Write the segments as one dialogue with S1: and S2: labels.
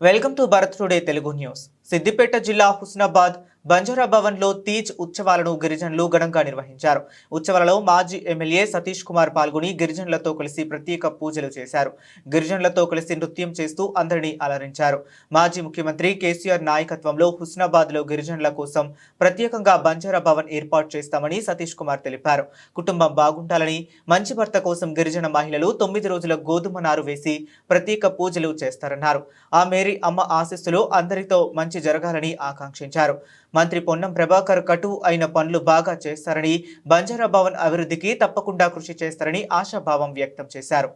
S1: welcome to Bharat today Telugu news Siddipet జిల్లా హుస్నాబాద్ బంజారా భవన్లో తీజ్ ఉత్సవాలను గిరిజనులు ఘనంగా నిర్వహించారు. ఉత్సవాలలో మాజీ ఎమ్మెల్యే సతీష్ కుమార్ పాల్గొని గిరిజనులతో కలిసి ప్రత్యేక పూజలు చేశారు. గిరిజనులతో కలిసి నృత్యం చేస్తూ అందరినీ అలరించారు. మాజీ ముఖ్యమంత్రి కేసీఆర్ నాయకత్వంలో హుస్నాబాద్లో గిరిజనుల కోసం ప్రత్యేకంగా బంజారా భవన్ ఏర్పాటు చేస్తామని సతీష్ కుమార్ తెలిపారు. కుటుంబం బాగుండాలని మంచి భర్త కోసం గిరిజన మహిళలు తొమ్మిది రోజుల గోధుమ నారు వేసి ప్రత్యేక పూజలు చేస్తారన్నారు. ఆ మేరీ అమ్మ ఆశీస్సులు అందరితో మంచి జరగాలని ఆకాంక్షించారు. మంత్రి పొన్నం ప్రభాకర్ కటు అయిన పనులు బాగా చేస్తారని బంజారా భవన్ అభివృద్ధికి తప్పకుండా కృషి చేస్తారని ఆశాభావం వ్యక్తం చేశారు.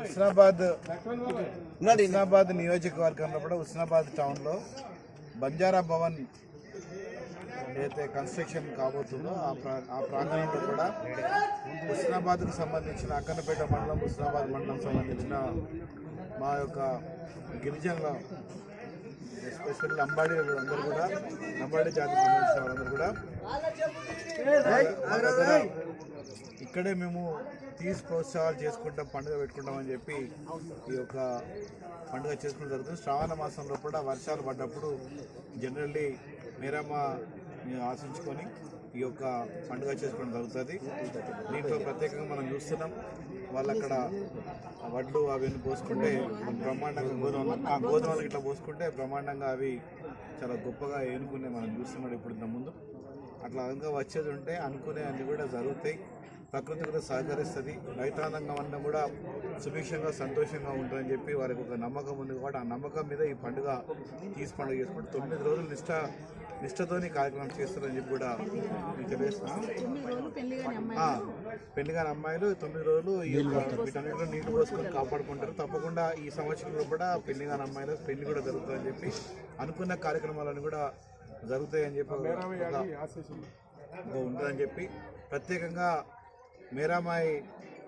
S2: హుస్నాబాద్ హుస్నాబాద్ నియోజకవర్గంలో కూడా హుస్నాబాద్ టౌన్లో బంజారా భవన్ ఏదైతే కన్స్ట్రక్షన్ కాబోతుందో ఆ ప్రా ఆ ప్రాంగణంలో కూడా హుస్నాబాద్కు సంబంధించిన అక్కనపేట మండలం హుస్నాబాద్ మండలం సంబంధించిన మా యొక్క గిరిజనుల ఎస్పెషల్లీ లంబాడి అందరూ కూడా లంబాడి జాతికి సంబంధించిన వాళ్ళందరూ కూడా ఇక్కడే మేము తీసి ప్రోత్సాహాలు చేసుకుంటాం పండుగ పెట్టుకుంటామని చెప్పి ఈ యొక్క పండుగ చేసుకుంటూ జరుగుతుంది. శ్రావణ మాసంలో కూడా వర్షాలు పడ్డప్పుడు జనరల్లీ మేరమ్మ ఆశించుకొని ఈ యొక్క పండుగ చేసుకోవడం జరుగుతుంది. దీంట్లో ప్రత్యేకంగా మనం చూస్తున్నాం వాళ్ళు అక్కడ వడ్లు అవన్నీ పోసుకుంటే బ్రహ్మాండంగా గోధుమలు ఆ గోధుమలు ఇట్లా పోసుకుంటే బ్రహ్మాండంగా అవి చాలా గొప్పగా ఏనుకునే మనం చూస్తున్నాడు ఇప్పుడు ముందు అట్లా ఇంకా వచ్చేది ఉంటే అనుకునే అన్నీ కూడా జరుగుతాయి. ప్రకృతి కూడా సహకరిస్తుంది. రైతాంగం అన్న కూడా సుభిక్షంగా సంతోషంగా ఉంటుందని చెప్పి వారికి ఒక నమ్మకం ఉంది కాబట్టి ఆ నమ్మకం మీద ఈ పండుగ తీసి పండుగ చేసుకుంటే తొమ్మిది రోజులు నిష్ట నిష్టతోని కార్యక్రమం చేస్తారని చెప్పి కూడా మీకు తెలియజేస్తున్నాను. ఆ, పెళ్ళి కాని అమ్మాయిలు తొమ్మిది రోజులు వీటన్నిటిలో నీళ్ళు పోసుకొని కాపాడుకుంటారు. తప్పకుండా ఈ సంవత్సరంలో కూడా పెళ్ళి కాని అమ్మాయిలు పెళ్ళి కూడా జరుగుతుందని చెప్పి అనుకున్న కార్యక్రమాలను కూడా జరుగుతాయని చెప్పి ఉంటుందని చెప్పి ప్రత్యేకంగా మేరామాయి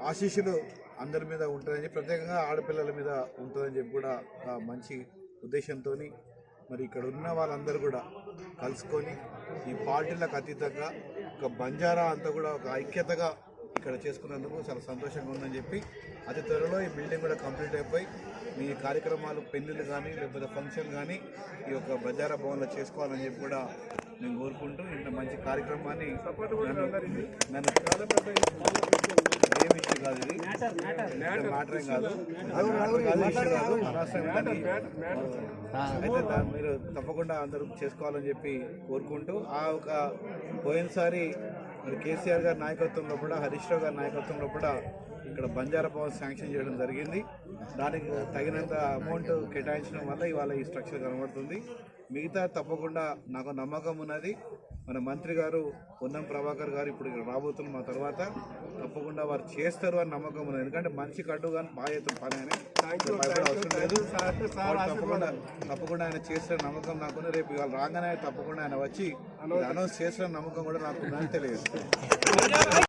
S2: ఆశీస్సులు అందరి మీద ఉంటుందని ప్రత్యేకంగా ఆడపిల్లల మీద ఉంటుందని చెప్పి కూడా ఒక మంచి ఉద్దేశంతో మరి ఇక్కడ ఉన్న వాళ్ళందరూ కూడా కలుసుకొని ఈ పార్టీలకు అతీతంగా ఒక బంజారా అంతా కూడా ఒక ఐక్యతగా ఇక్కడ చేసుకున్నందుకు చాలా సంతోషంగా ఉందని చెప్పి అతి త్వరలో ఈ బిల్డింగ్ కూడా కంప్లీట్ అయిపోయి మీ కార్యక్రమాలు పెళ్ళిళ్ళు కానీ లేకపోతే ఫంక్షన్ కానీ ఈ యొక్క బంజారా భవన్లో చేసుకోవాలని చెప్పి కూడా నేను కోరుకుంటూ ఇంత మంచి కార్యక్రమాన్ని నన్ను నన్ను ఏమి ఇష్యూ కాదు ఇది. మ్యాటర్ కాదు. కాదు. అనవసరం అయితే మీరు తప్పకుండా అందరూ చేసుకోవాలని చెప్పి కోరుకుంటూ ఆ ఒక పోయినసారి మరి కేసీఆర్ గారి నాయకత్వంలో కూడా హరీష్ రావు గారి నాయకత్వంలో కూడా ఇక్కడ బంజారా భవన్ శాంక్షన్ చేయడం జరిగింది. దానికి తగినంత అమౌంట్ కేటాయించడం వల్ల ఇవాళ ఈ స్ట్రక్చర్ కనబడుతుంది. మిగతా తప్పకుండా నాకు నమ్మకం ఉన్నది. మన మంత్రి గారు పొన్నం ప్రభాకర్ గారు ఇప్పుడు ఇక్కడ రాబోతున్న మా తర్వాత తప్పకుండా వారు చేస్తారు అని నమ్మకం ఉన్నది. ఎందుకంటే మంచి కడ్డు కానీ బాధ్యత పని అని. భయపడే అవసరం లేదు. తప్పకుండా తప్పకుండా ఆయన చేసిన నమ్మకం నాకున్న రేపు ఇవాళ రాగానే తప్పకుండా ఆయన వచ్చి అనౌన్స్ చేసిన నమ్మకం కూడా నాకు తెలియదు.